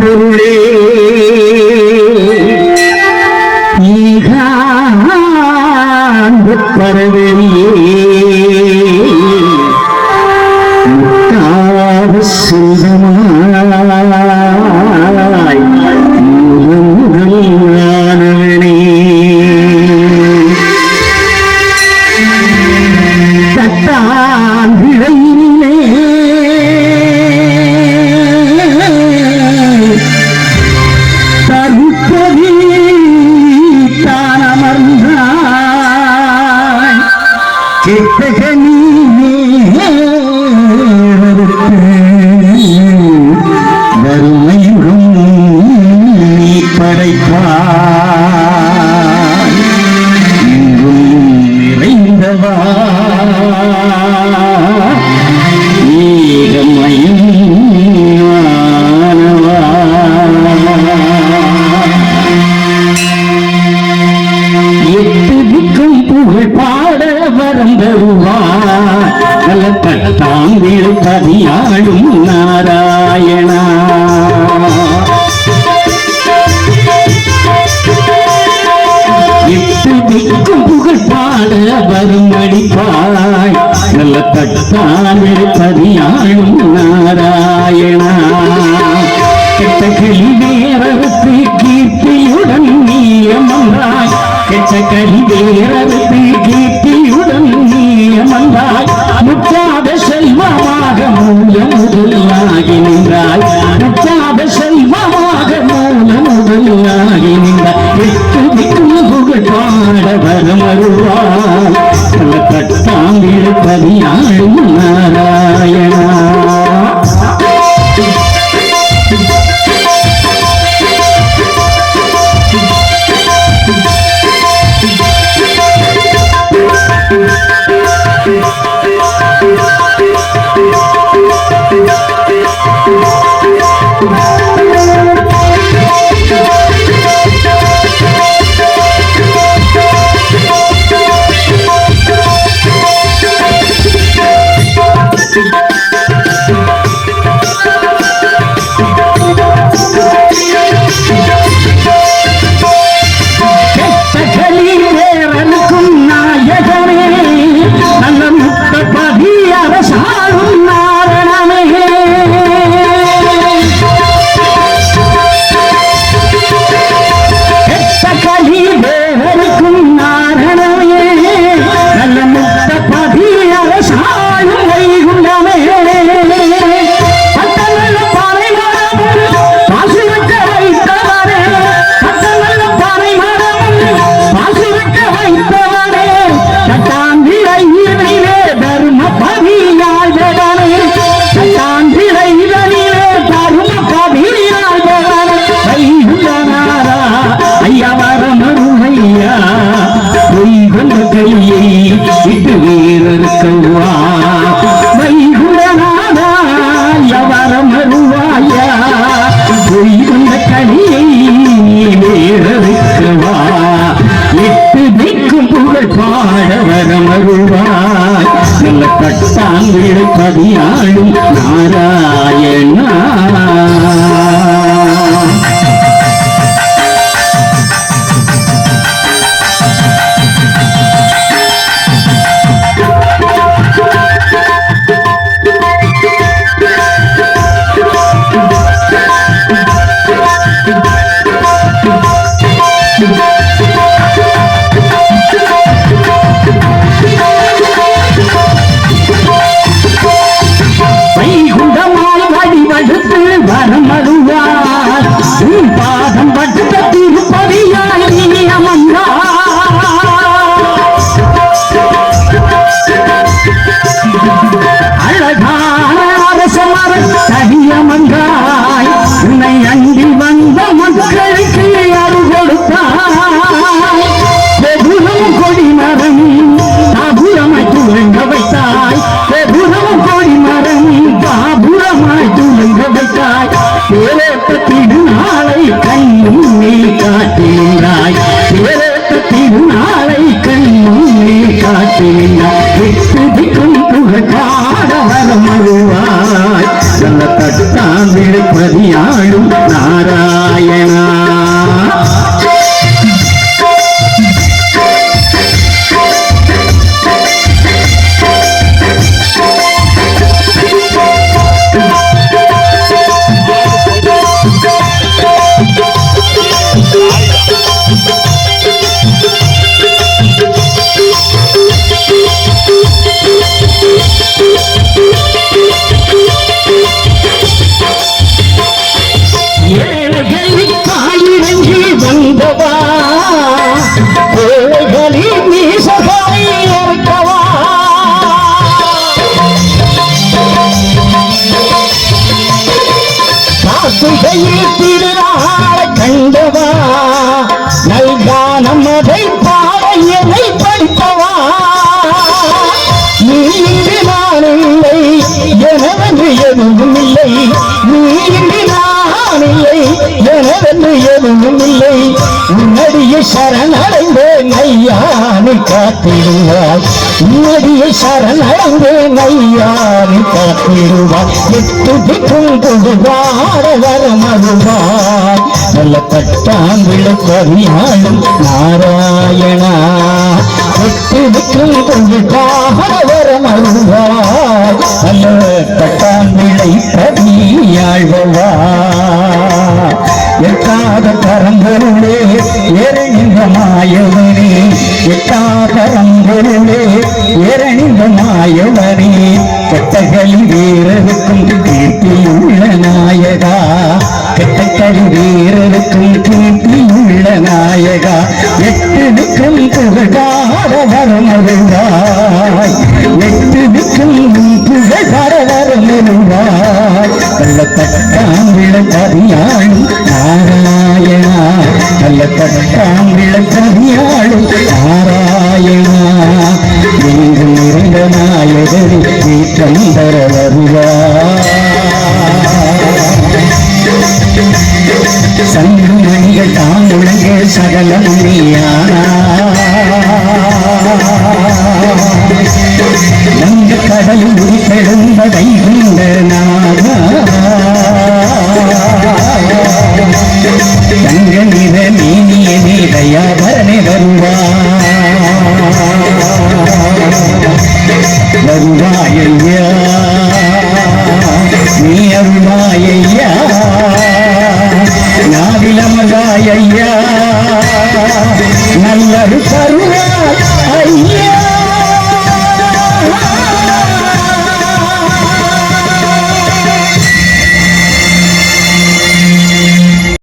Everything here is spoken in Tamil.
புள்ளே பரவெளியே. செல்வமா கட்டாமே சரியாயும் நாராயணா. கெட்டகளி வேறறுத்து கீர்த்தியுடன் நீயமன்றாய் கெட்டகளி வேறறுத்து வந்தவா ஏழைகளின் நீசகாய் இருக்கவா கார்த்திகையில் திருநாள கண்டவா. நல்கானம் அதை பாடையனை படித்தவா. நீ நான் இல்லை எனவென்று எதுவும் இல்லை நான் இல்லை எனவென்று எதுவும் இல்லை உன்னடிய சரணடைந்தேன் ஐயா நீ காத்திடுவாய். உன்னடிய சரணடைந்தேன் ஐயா நீ காத்திடுவாய். எட்டு திக்கும் புகுவார வரமருவாய் நல்ல பட்டாம் விழுப்பறியாளும் நாராயணா. எட்டு திக்கும் புகுவார வரமருவாய் நல்ல பட்டாம் பட்டாம்பிழை பதியாழ்வா எட்டாத கரம்பொருளே எரணிந்த மாயவனே. எட்டாத கரம்பொருளே எரணிந்த மாயவனே. கெட்டகளி வீரருக்கும் கீர்த்தியுள்ள நாயகா. கெட்டகளி வீரர் ஆங்கிலத்தவியாளு நாராயணா எங்கும் நிறைந்த நாயகரி வீட்டம் தர வருவா சங்கு மணிகள் தாம் உலக நங்கு கடலும் உருப்பெழுந்ததை நமதாய் ஐயா நல்ல கருணா ஐயா.